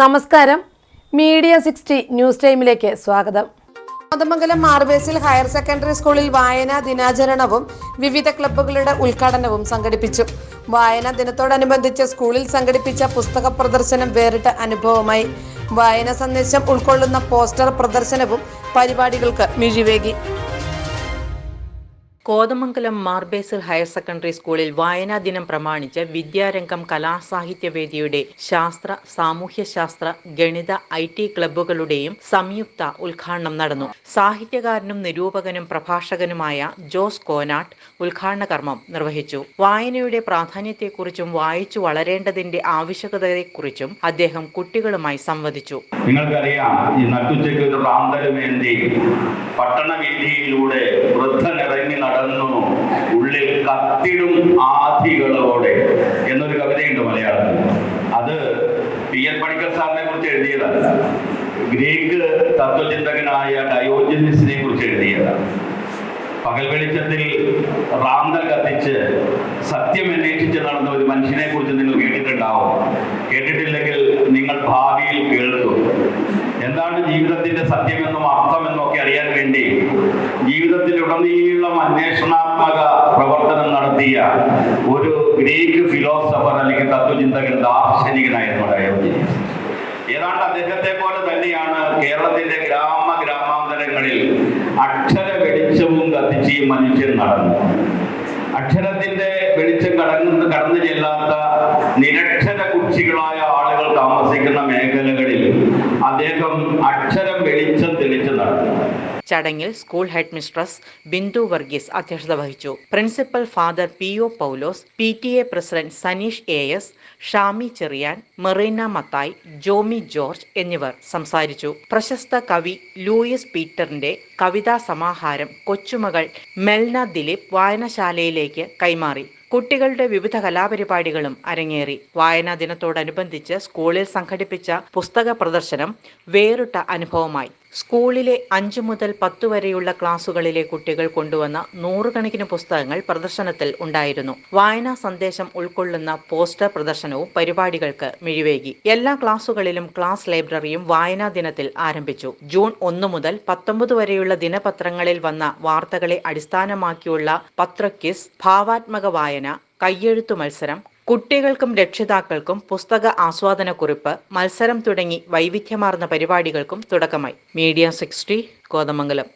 നമസ്കാരം. Media sixty news ടൈമിലേക്ക് സ്വാഗതം. കോതമംഗലം മാർബേസിൽ ഹയർ സെക്കൻഡറി സ്കൂളിൽ വായനാ ദിനാചരണവും വിവിധ ക്ലബ്ബുകളുടെ ഉദ്ഘാടനവും സംഘടിപ്പിച്ചു. വായനാ ദിനത്തോടനുബന്ധിച്ച് സ്കൂളിൽ സംഘടിപ്പിച്ച പുസ്തക പ്രദർശനം വേറിട്ട അനുഭവമായി. വായന സന്ദേശം ഉൾക്കൊള്ളുന്ന പോസ്റ്റർ പ്രദർശനവും പരിപാടികൾക്ക് മിഴിവേകി. കോതമംഗലം മാർബേസിൽ ഹയർ സെക്കൻഡറി സ്കൂളിൽ വായനാ ദിനം പ്രമാണിച്ച് വിദ്യാരംഗം കലാസാഹിത്യവേദിയുടെ ശാസ്ത്ര സാമൂഹ്യശാസ്ത്ര ഗണിത ഐ ടി ക്ലബ്ബുകളുടെയും സംയുക്ത ഉദ്ഘാടനം നടന്നു. സാഹിത്യകാരനും നിരൂപകനും പ്രഭാഷകനുമായ ജോസ് കോനാട്ട് ഉദ്ഘാടന കർമ്മം നിർവഹിച്ചു. വായനയുടെ പ്രാധാന്യത്തെക്കുറിച്ചും വായിച്ചു വളരേണ്ടതിന്റെ ആവശ്യകതയെക്കുറിച്ചും അദ്ദേഹം കുട്ടികളുമായി സംവദിച്ചു. നിങ്ങൾക്കറിയാം ഈ ഒരു റാന്തലുമേന്തി പട്ടണവീതിയിലൂടെ വൃദ്ധനിറങ്ങി നടന്നു. ഉള്ളിൽ കത്തിടും ആധികളോടെ എന്നൊരു കവിതയുണ്ട് മലയാളത്തിൽ. അത് പി എൻ പണിക്കർ സാറിനെ കുറിച്ച് എഴുതിയതാണ്. ഗ്രീക്ക് തത്വചിന്തകനായ ഡയോജനിസിനെ കുറിച്ച് എഴുതിയതാണ്. പകൽ വെളിച്ചത്തിൽ റാന്തൽ കത്തിച്ച് സത്യം അന്വേഷിച്ച് നടന്ന ഒരു മനുഷ്യനെ കുറിച്ച് നിങ്ങൾ കേട്ടിട്ടുണ്ടാവും. കേട്ടിട്ടില്ലെങ്കിൽ നിങ്ങൾ കേൾക്കും എന്താണ് ജീവിതത്തിന്റെ സത്യമെന്നും അർത്ഥമെന്നും ഒക്കെ അറിയാൻ വേണ്ടി ജീവിതത്തിലുടനീളം അന്വേഷണാത്മക പ്രവർത്തനം നടത്തിയ ഒരു ഗ്രീക്ക് ഫിലോസഫർ അല്ലെങ്കിൽ തത്വചിന്തകൻ ദാർശനികനായിരുന്നു ഡയോജനീസ് ഏതാണ്ട് അദ്ദേഹത്തെ പോലെ തന്നെയാണ് കേരളത്തിന്റെ ഗ്രാമ ഗ്രാമാന്തരങ്ങളിൽ അക്ഷര വെളിച്ചവും കത്തിച്ച് ഈ മനുഷ്യൻ നടന്നു അക്ഷരത്തിന്റെ വെളിച്ചം കടന്നു കടന്നു ചെല്ലാത്ത നിരക്ഷര കുക്ഷികളായ ആളുകൾ താമസിക്കുന്ന മേഖലകളിൽ അദ്ദേഹം അക്ഷരം വെളിച്ചം തെളിച്ചു നടന്നു ചടങ്ങിൽ school head mistress Bindu Varghese അധ്യക്ഷത വഹിച്ചു. Principal father P O Paulose P T A president Saneesh A S Shami Cherian Merina Mathai Jomi George എന്നിവർ സംസാരിച്ചു. പ്രശസ്ത കവി ലൂയിസ് പീറ്ററിന്റെ കവിതാ സമാഹാരം കൊച്ചുമകൾ മെൽന ദിലീപ് വായനശാലയിലേക്ക് കൈമാറി. കുട്ടികളുടെ വിവിധ കലാപരിപാടികളും അരങ്ങേറി. വായനാ ദിനത്തോടനുബന്ധിച്ച് സ്കൂളിൽ സംഘടിപ്പിച്ച പുസ്തക പ്രദർശനം വേറിട്ട അനുഭവമായി. സ്കൂളിലെ അഞ്ചു മുതൽ പത്ത് വരെയുള്ള ക്ലാസുകളിലെ കുട്ടികൾ കൊണ്ടുവന്ന നൂറുകണക്കിന് പുസ്തകങ്ങൾ പ്രദർശനത്തിൽ ഉണ്ടായിരുന്നു. വായനാ സന്ദേശം ഉൾക്കൊള്ളുന്ന പോസ്റ്റർ പ്രദർശനവും പരിപാടികൾക്ക് മിഴിവേകി. എല്ലാ ക്ലാസുകളിലും ക്ലാസ് ലൈബ്രറിയും വായനാ ദിനത്തിൽ ആരംഭിച്ചു. ജൂൺ ഒന്ന് മുതൽ പത്തൊമ്പത് വരെയുള്ള ദിനപത്രങ്ങളിൽ വന്ന വാർത്തകളെ അടിസ്ഥാനമാക്കിയുള്ള പത്രക്കിസ് ഭാവാത്മക വായന കയ്യെഴുത്തു മത്സരം കുട്ടികൾക്കും രക്ഷിതാക്കൾക്കും പുസ്തക ആസ്വാദനക്കുറിപ്പ് മത്സരം തുടങ്ങി വൈവിധ്യമാർന്ന പരിപാടികൾക്കും തുടക്കമായി. Media sixty Kothamangalam.